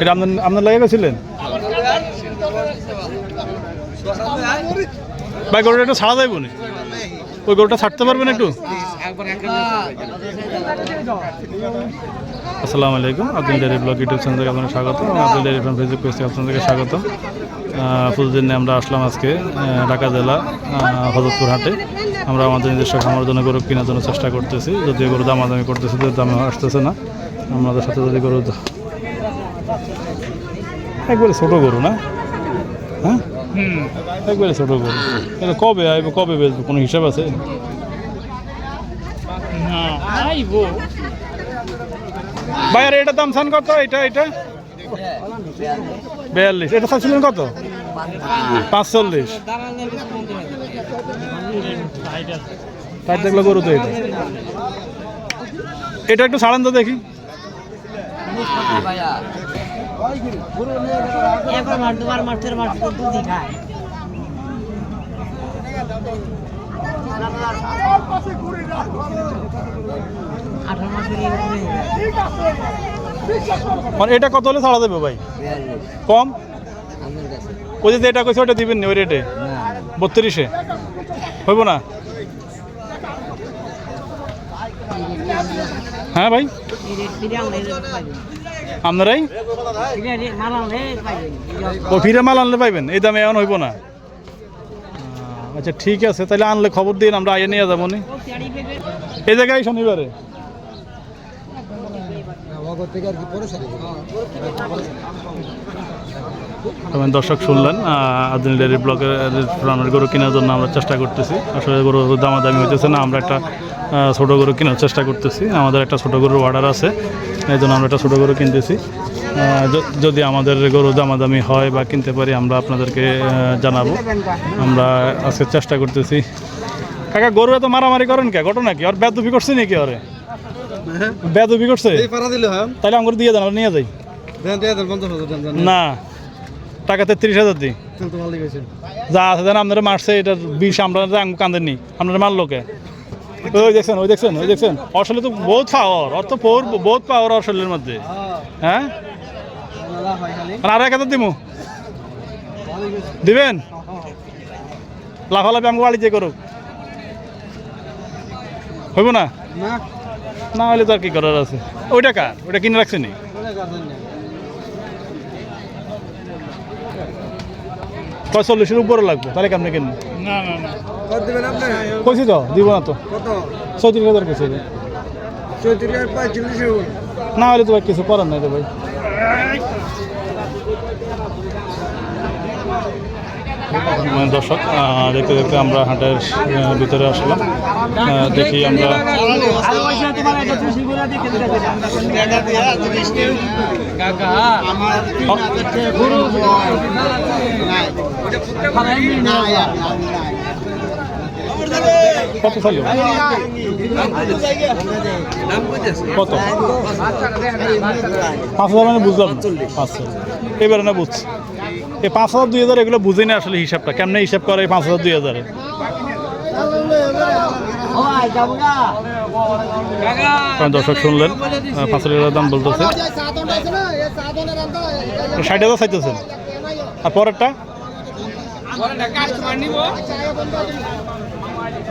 এটা আপনার আপনার লাগে গেছিলেন ভাই, গরুটা একটু ছাড়া যাইব নি ওই গরুটা ছাড়তে পারবেন একটু? আসসালামু আলাইকুম, Abdul dairy blog YouTube channel থেকে আপনাকে স্বাগত। Abdul dairy farm Facebook page থেকে আপনাদেরকে স্বাগত। প্রতিদিনে আমরা আসলাম আজকে ঢাকা জেলা হজরতপুর হাটে। আমরা আমাদের নিজস্ব খামার জন্য গরু কেনার জন্য চেষ্টা করতেছি। যদিও গরু দামাদামি করতেছি দামে আসতেছে না। আমাদের সাথে যদি গরু একবারে ছোটো গরু না? হ্যাঁ? একবারে ছোটো গরু। এটা কবে আইবে কবে বেচবো? কোনো হিসাব আছে? ভাইয়ার এটা দাম চান কত? এটা এটা? বিয়াল্লিশ। এটা চাইছিলেন কত? পাঁচচল্লিশ। তাই দেখল গরু তো এটা। এটা একটু ছাড়ান তো দেখি। একবার দুবার দুধই খায়। মানে এটা কত হলে ছাড়া দেবে ভাই? কম? ওই যে এটা কইছে ওটা দিবেন না ওই রেটে বত্রিশে? হইব না? হ্যাঁ ভাই। আপনারাই। ও, ফিরে মাল আনলে পাইবেন? এই দামে এখন হইব না? আচ্ছা ঠিক আছে, তাহলে আনলে খবর দিন, আমরা আইয়ে নিয়ে যাব। এই জায়গায় শনিবারে দর্শক শুনলেন আদিন ডেয়ারি ব্লকের প্রাণের গরু কেনার জন্য আমরা চেষ্টা করতেছি। আসলে গরু দামাদামি হইতেছে না, আমরা একটা ছোট গরু কেনার চেষ্টা করতেছি। আমাদের একটা ছোট গরুর অর্ডার আছে। এই জন্য আমরা একটা ছোটো গরু কিনতেছি। যদি আমাদের গরু দামাদামি হয় বা কিনতে পারি আমরা আপনাদেরকে জানাব। আমরা আজকে চেষ্টা করতেছি। কাকা গরু এত মারামারি করেন কে? ঘটনা কি? আর বেদবি করছে নাকি ওরে? বেদবি করছে? এই পাড়া দিলে তাহলে আমার দিয়ে দেন নিয়ে যাই। না। টাকা তেত্রিশ হাজার দিই যা আছে দেন আপনারা মারছে এটার বিষ আমরা কান্দেন নি। আপনারা মারলো কে? ওই দেখছেন ওই দেখছেন ওই দেখছেন। আসলে তো বহুত পাওয়ার ওর তো পৌর বহুত পাওয়ার শরীরের মধ্যে। হ্যাঁ? আর এক হাজার দিমু। দিবেন? লাফালাফি আমাকে বাড়িতে করুক। হইব না? না। হলে তো আর কি করার আছে? ওইটা কার? ওইটা কিনে রাখছে পঁয়তাল্লিশের উপরে লাগবে তাহলে কেমনি কেন কত দিবেন আপনি? কইছি তো দিব না তো। কত? চৌত্রিশ হাজার কেছে। না হলে তো ভাই কিছু করার নাই তো ভাই। দর্শক আহ, দেখতে দেখতে আমরা হাটের ভিতরে আসলাম। দেখি আমরা কত? কত পাঁচ হাজার মানে বুঝলাম। পাঁচ হাজার এবারে না বুঝছি। এই পাঁচ হাজার, দুই হাজার এগুলো বুঝি না আসলে হিসাবটা। কেমনে হিসাব করে এই পাঁচ হাজার, দুই হাজারে? দর্শক শুনলেন পাঁচ হাজার দাম বলতেছে। ষাট হাজার চাইতেছেন। আর পরেরটা?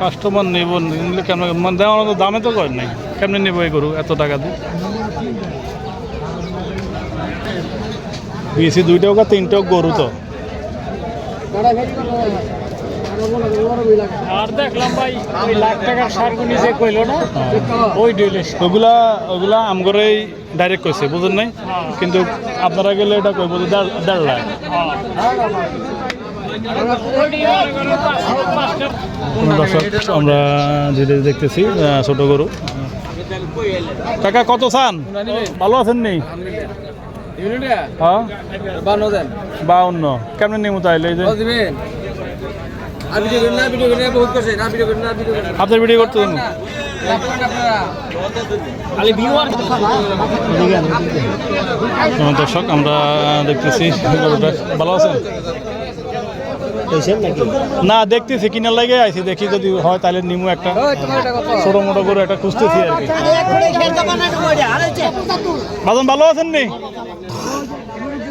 কাস্টমার নেব কেমন মানে দামে তো করেন নাই। কেমনে নেব এই গরু, এত টাকা দিয়ে? বিএসি দুইটা হোক তিনটা হোক গরু তো। আর দেখলাম ভাই ওই লাখ টাকার সারগুনি যে কইলো না ওই ডেলে ওগুলা ওগুলা আমগরেই ডাইরেক্ট কইছে বুঝেন নাই? কিন্তু আপনারা গেলে এটা কইব যে দেড় লাখ। দর্শক আমরা ধীরে ধীরে দেখতেছি ছোট গরু। কাকা কত চান? ভালো আছেন নি? হ্যাঁ বান্ন দেন বাউন্ন। কেমন নেমু তাইলে এই যে? আপনার ভিডিও করতে দেন। দর্শক আমরা দেখতেছি ভালো আছেন না দেখতেছি কিনার লাগে আইছি দেখি যদি হয় তাহলে নিমু একটা ছোট মোটো করে একটা খুঁজতেছি আর কি। বাজন ভালো আছেন নি?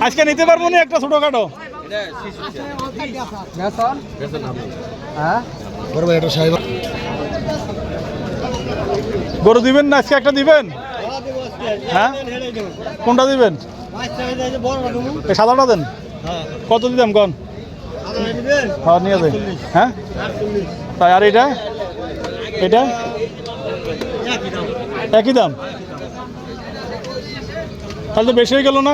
আজকে নিতে পারব না একটা ছোটখাটো। গরু দিবেন না, আজকে একটা দিবেন? হ্যাঁ? কোনটা দিবেন? সাদাটা দেন। কত দিতাম কন? হ্যাঁ নিয়ে যাই। হ্যাঁ? তাই, আর এটা? এটা? একই দাম। তাহলে তো বেশি হয়ে গেল না?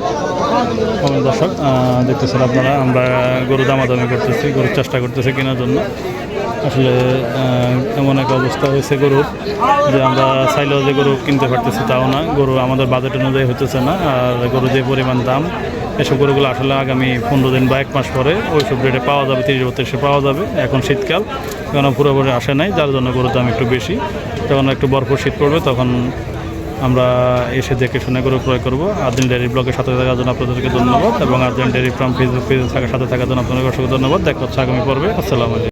আমার দর্শক দেখতেছেন আপনারা, আমরা গরু দামাদামি করতেছি, গরুর চেষ্টা করতেছি কেনার জন্য। আসলে এমন এক অবস্থা হয়েছে গরুর, যে আমরা চাইলেও যে গরু কিনতে পারতেছি তাও না। গরু আমাদের বাজেট অনুযায়ী হতেছে না, আর গরু যে পরিমাণ দাম, এসব গরুগুলো আসলে আগামী পনেরো দিন বা এক মাস পরে ওইসব রেটে পাওয়া যাবে, তিরিশ বত্রিশে পাওয়া যাবে। এখন শীতকাল এখন পুরোপুরি আসে নাই, যার জন্য গরুর দাম একটু বেশি। যখন একটু বরফ শীত পড়বে, তখন আমরা এসে দেখে শুনে করে ক্রয় করব। আর্জেন্ট ডেয়ারি ব্লগের সাথে থাকার জন্য আপনাদেরকে ধন্যবাদ এবং আর্জেন্ট ডেয়ারি ফার্ম ফেসবুক পেজে থাকার সাথে থাকার জন্য আপনাদের অসংখ্য ধন্যবাদ। দেখা হচ্ছে আগামী পর্বে। আসসালামু আলাইকুম।